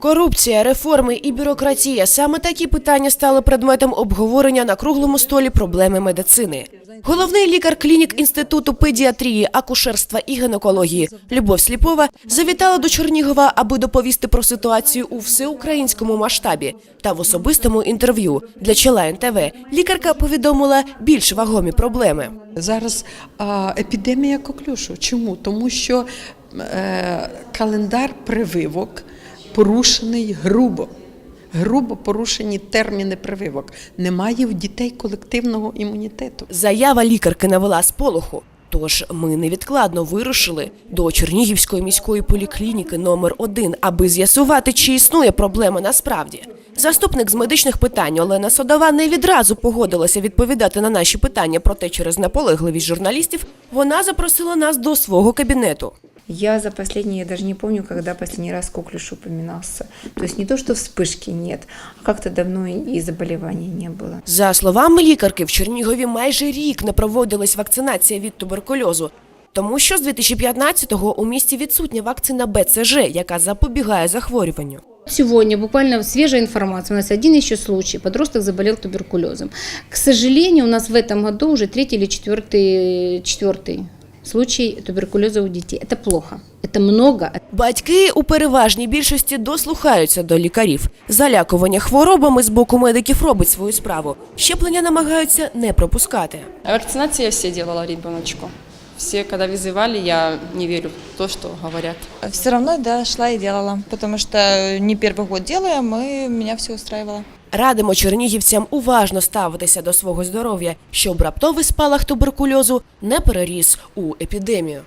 Корупція, реформи і бюрократія саме такі питання стали предметом обговорення на круглому столі проблеми медицини. Головний лікар клінік інституту педіатрії, акушерства і гінекології Любов Сліпова завітала до Чернігова, аби доповісти про ситуацію у всеукраїнському масштабі. Та в особистому інтерв'ю для чола НТВ лікарка повідомила більш вагомі проблеми. Зараз а, епідемія коклюшу. Чому? Тому що е, календар прививок порушений грубо. Грубо порушені терміни прививок. Немає в дітей колективного імунітету. Заява лікарки навела сполоху. Тож ми невідкладно вирушили до Чернігівської міської поліклініки номер 1 аби з'ясувати, чи існує проблема насправді. Заступник з медичних питань Олена Содова не відразу погодилася відповідати на наші питання, проте через наполегливість журналістів вона запросила нас до свого кабінету. Я за последние, я даже не помню, когда последний раз коклюш упоминался. То есть не то, что вспышки нет, а как-то давно и заболеваний не было. За словами лікарки, в Чернігові майже рік не проводилась вакцинація від туберкульозу. Тому що з 2015-го у місті відсутня вакцина БЦЖ, яка запобігає захворюванню. Сегодня буквально свежая информация. У нас один еще случай. Подросток заболел туберкулезом. К сожалению, у нас в этом году уже третий или четвертый, четвертый случай туберкулеза у детей. Это плохо. Это много. Батьки у переважній більшості дослухаються до лікарів. Залякування хворобами з боку медиків робить свою справу. Щеплення намагаються не пропускати. А Вакцинацию я все делала ребеночку. Все, когда вызывали, я не верю в то, что говорят. Все равно, да, шла и делала, потому что не первый год делаем, и меня все устраивало. Радимо чернігівцям уважно ставитися до свого здоров'я, щоб раптовий спалах туберкульозу не переріс у епідемію.